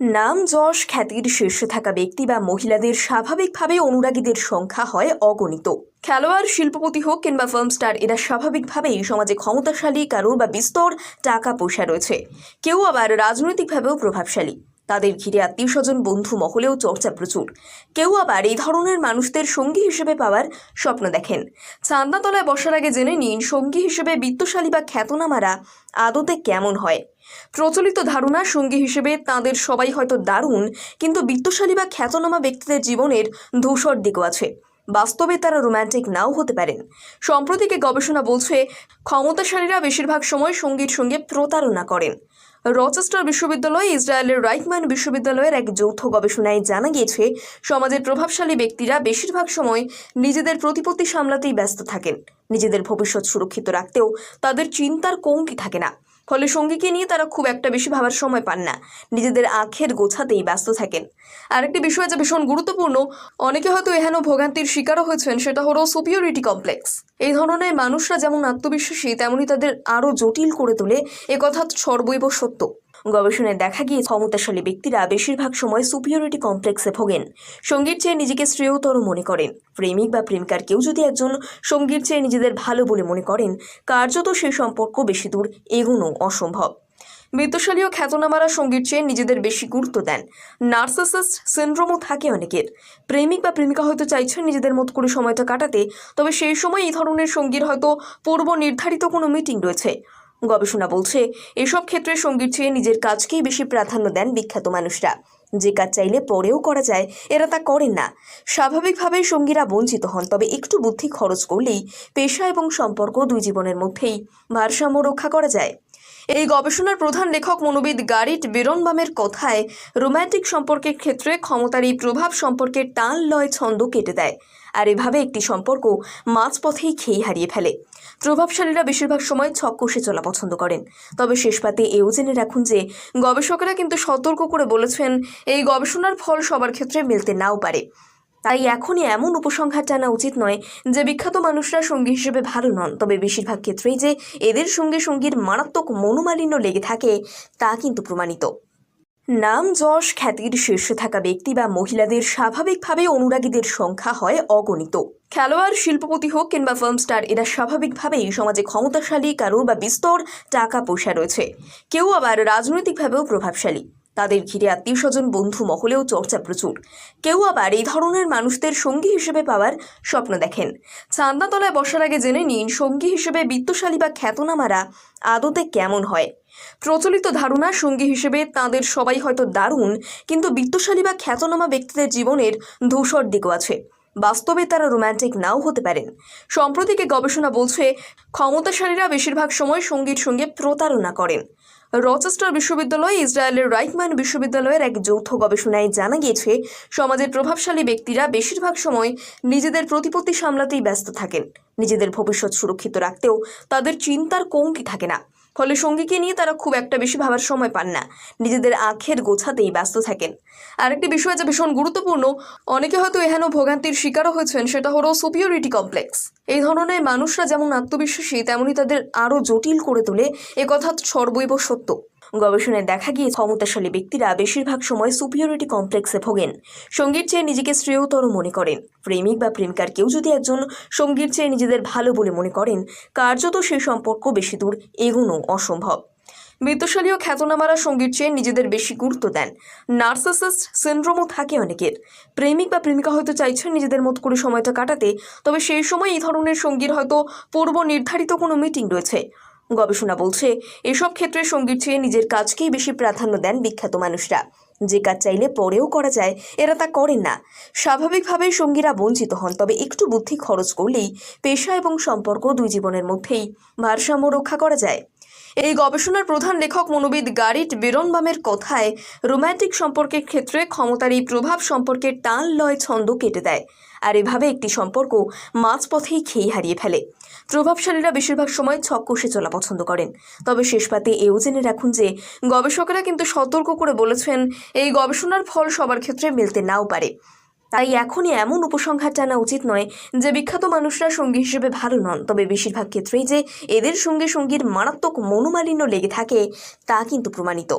নাম যশ খ্যাতির শীর্ষে থাকা ব্যক্তি বা মহিলাদের স্বাভাবিকভাবে অনুরাগীদের সংখ্যা হয় অগণিত। খেলোয়াড়, শিল্পপতি হোক কিংবা ফিল্ম স্টার এরা স্বাভাবিকভাবেই সমাজে ক্ষমতাশালী, কারুর বা বিস্তর টাকা পয়সা রয়েছে। কেউ আবার রাজনৈতিকভাবেও প্রভাবশালী। তাদের ঘিরে আত্মীয় স্বজন বন্ধু মহলেও চর্চা প্রচুর। কেউ আবার এই ধরনের মানুষদের সঙ্গী হিসেবে পাওয়ার স্বপ্ন দেখেন। চান্দাতলায় বসার আগে জেনে নিন সঙ্গী হিসেবে বিত্তশালী বা খ্যাতনামারা আদতে কেমন হয়। প্রচলিত ধারণা, সঙ্গী হিসেবে তাদের সবাই হয়তো দারুণ, কিন্তু বিত্তশালী বা খ্যাতনামা ব্যক্তিদের জীবনের ধূসর দিকও আছে। বাস্তবে তারা রোম্যান্টিক নাও হতে পারেন। সম্প্রতিকে গবেষণা বলছে, ক্ষমতাশালীরা বেশিরভাগ সময় সঙ্গীর সঙ্গে প্রতারণা করেন। রচেস্টার বিশ্ববিদ্যালয় ইসরায়েলের রাইটম্যান বিশ্ববিদ্যালয়ের এক যৌথ গবেষণায় জানা গিয়েছে, সমাজের প্রভাবশালী ব্যক্তিরা বেশিরভাগ সময় নিজেদের প্রতিপত্তি সামলাতেই ব্যস্ত থাকেন। নিজেদের ভবিষ্যৎ সুরক্ষিত রাখতেও তাদের চিন্তার কমতি থাকে না। ফলে সঙ্গীকে নিয়ে তারা খুব একটা বেশি ভাবার সময় পান না। নিজেদের আখের গোছাতেই ব্যস্ত থাকেন। আরেকটি বিষয় যা ভীষণ গুরুত্বপূর্ণ, অনেকে হয়তো এহেন ভোগান্তির শিকারও হয়েছেন, সেটা হলো সুপিওরিটি কমপ্লেক্স এই ধরনের মানুষরা যেমন আত্মবিশ্বাসী, তেমনি তাদের আরও জটিল করে তোলে একথা সর্বৈব সত্য। গবেষণায় দেখা গিয়ে ক্ষমতাশালী ব্যক্তিরা বেশিরভাগ সময় সুপিওরিটি কমপ্লেক্সে ভোগেন। সঙ্গীর চেয়ে নিজেকে শ্রেয়তর মনে করেন। প্রেমিক বা প্রেমিকার কেউ যদি একজন সঙ্গীর চেয়ে নিজেদের ভালো বলে মনে করেন, কার্যত সেই সম্পর্ক বেশি দূর এগোনো অসম্ভব। বিত্তশালী ও খ্যাতনামারা সঙ্গীর চেয়ে নিজেদের বেশি গুরুত্ব দেন। নার্সিসিস্ট সিনড্রোমও থাকে অনেকের। প্রেমিক বা প্রেমিকা হয়তো চাইছেন নিজেদের মতো করে সময়টা কাটাতে, তবে সেই সময় এই ধরনের সঙ্গীর হয়তো পূর্ব নির্ধারিত কোনো মিটিং রয়েছে। গবেষণা বলছে, এসব ক্ষেত্রে সংগীত চেয়ে নিজের কাজকেই বেশি প্রাধান্য দেন বিখ্যাত মানুষরা। যে কাজ চাইলে পরেও করা যায়, এরা তা করেন না। স্বাভাবিকভাবেই সঙ্গীরা বঞ্চিত হন, তবে একটু বুদ্ধি খরচ করলেই পেশা এবং সম্পর্ক দুই জীবনের মধ্যেই ভারসাম্য রক্ষা করা যায়। এই গবেষণার প্রধান লেখক মনোবিদ গারিট বিরনবামের কথায়, রোম্যান্টিক সম্পর্কের ক্ষেত্রে ক্ষমতার এই প্রভাব সম্পর্কের টান লয় ছন্দ কেটে দেয়, আর এভাবে একটি সম্পর্ক মাঝপথেই খেয়ে হারিয়ে ফেলে। প্রভাবশালীরা বেশিরভাগ সময় ছক কষে চলা পছন্দ করেন। তবে শেষ পাতে এও জেনে রাখুন যে, গবেষকেরা কিন্তু সতর্ক করে বলেছেন, এই গবেষণার ফল সবার ক্ষেত্রে মিলতে নাও পারে। তাই এখনই এমন উপসংহার টানা উচিত নয় যে বিখ্যাত মানুষরা সঙ্গী হিসেবে ভালো নন। তবে বেশিরভাগ ক্ষেত্রেই যে এদের সঙ্গে সঙ্গীর মারাত্মক মনোমালিন্য লেগে থাকে, তা কিন্তু প্রমাণিত। নাম যশ খ্যাতির শীর্ষে থাকা ব্যক্তি বা মহিলাদের স্বাভাবিকভাবে অনুরাগীদের সংখ্যা হয় অগণিত। খেলোয়াড়, শিল্পপতি হোক কিংবা ফিল্ম স্টার এরা স্বাভাবিকভাবেই সমাজে ক্ষমতাশালী, কারোর বা বিস্তর টাকা পয়সা রয়েছে। কেউ আবার রাজনৈতিকভাবেও প্রভাবশালী। তাদের ঘিরে আত্মীয় স্বজন বন্ধু মহলেও চর্চা প্রচুর। কেউ আবার এই ধরনের মানুষদের সঙ্গী হিসেবে পাওয়ার স্বপ্ন দেখেন। চান্দাতলায় বসার আগে জেনে নিন, সঙ্গী হিসেবে বিত্তশালী বা খ্যাতনামারা আদতে কেমন হয়। প্রচলিত ধারণা, সঙ্গী হিসেবে তাদের সবাই হয়তো দারুণ, কিন্তু বিত্তশালী বা খ্যাতনামা ব্যক্তিদের জীবনের ধূসর দিকও আছে। বাস্তবে তারা রোম্যান্টিক নাও হতে পারেন। সম্প্রতিকে গবেষণা বলছে, ক্ষমতাশালীরা বেশিরভাগ সময় সঙ্গীর সঙ্গে প্রতারণা করেন। রচেস্টার বিশ্ববিদ্যালয়, ইসরায়েলের রাইটম্যান বিশ্ববিদ্যালয়ের এক যৌথ গবেষণায় জানা গিয়েছে, সমাজের প্রভাবশালী ব্যক্তিরা বেশিরভাগ সময় নিজেদের প্রতিপত্তি সামলাতেই ব্যস্ত থাকেন। নিজেদের ভবিষ্যৎ সুরক্ষিত রাখতেও তাদের চিন্তার কমতি থাকে না। ফলে সঙ্গীকে নিয়ে তারা খুব একটা বেশি ভাবার সময় পান না। নিজেদের আখের গোছাতেই ব্যস্ত থাকেন। আরেকটি বিষয় যা ভীষণ গুরুত্বপূর্ণ, অনেকে হয়তো এহেন ভোগান্তির শিকারও হয়েছেন, সেটা হলো সুপিওরিটি কমপ্লেক্স এই ধরনের মানুষরা যেমন আত্মবিশ্বাসী তেমনই তাদের আরও জটিল করে তোলে একথা সর্বৈব সত্য। গবেষণায় দেখা গিয়ে ক্ষমতাশালী ব্যক্তিরা বেশিরভাগ সময় সুপিওরিটি কমপ্লেক্সে ভোগেন। সঙ্গীর চেয়ে নিজেকে শ্রেয়তর মনে করেন। প্রেমিক বা প্রেমিকার কেউ যদি একজন সঙ্গীর চেয়ে নিজেদের ভালো বলে মনে করেন, কার্যত সেই সম্পর্ক বেশি দূর এগোনো অসম্ভব। বিত্তশালী ও খ্যাতনামারা সঙ্গীর চেয়ে নিজেদের বেশি গুরুত্ব দেন। নার্সিসিস্ট সিনড্রোমও থাকে অনেকের। প্রেমিক বা প্রেমিকা হয়তো চাইছেন নিজেদের মতো করে সময়টা কাটাতে, তবে সেই সময় এই ধরনের সঙ্গীর হয়তো পূর্ব নির্ধারিত কোনো মিটিং রয়েছে। গবেষণা বলছে, এসব ক্ষেত্রে সংগীত চেয়ে নিজের কাজকেই বেশি প্রাধান্য দেন বিখ্যাত মানুষরা। যে কাজ চাইলে পরেও করা যায়, এরা তা করেন না। স্বাভাবিকভাবেই সঙ্গীরা বঞ্চিত হন, তবে একটু বুদ্ধি খরচ করলেই পেশা এবং সম্পর্ক দুই জীবনের মধ্যেই ভারসাম্য রক্ষা করা যায়। এই গবেষণার প্রধান লেখক মনোবিদ গারিট বিরনবামের কথায়, রোম্যান্টিক সম্পর্কের ক্ষেত্রে ক্ষমতার এই প্রভাব সম্পর্কের টান লয় ছন্দ কেটে দেয়, আর এভাবে একটি সম্পর্ক মাঝপথেই খেয়ে হারিয়ে ফেলে। প্রভাবশালীরা বেশিরভাগ সময় ছক কষে চলা পছন্দ করেন। তবে শেষ পাতে এও জেনে রাখুন যে, গবেষকেরা কিন্তু সতর্ক করে বলেছেন, এই গবেষণার ফল সবার ক্ষেত্রে মিলতে নাও পারে। তাই এখনই এমন উপসংহার টানা উচিত নয় যে বিখ্যাত মানুষরা সঙ্গী হিসেবে ভালো নন। তবে বেশিরভাগ ক্ষেত্রেই যে এদের সঙ্গে সঙ্গীর মারাত্মক মনোমালিন্য লেগে থাকে তা কিন্তু প্রমাণিত।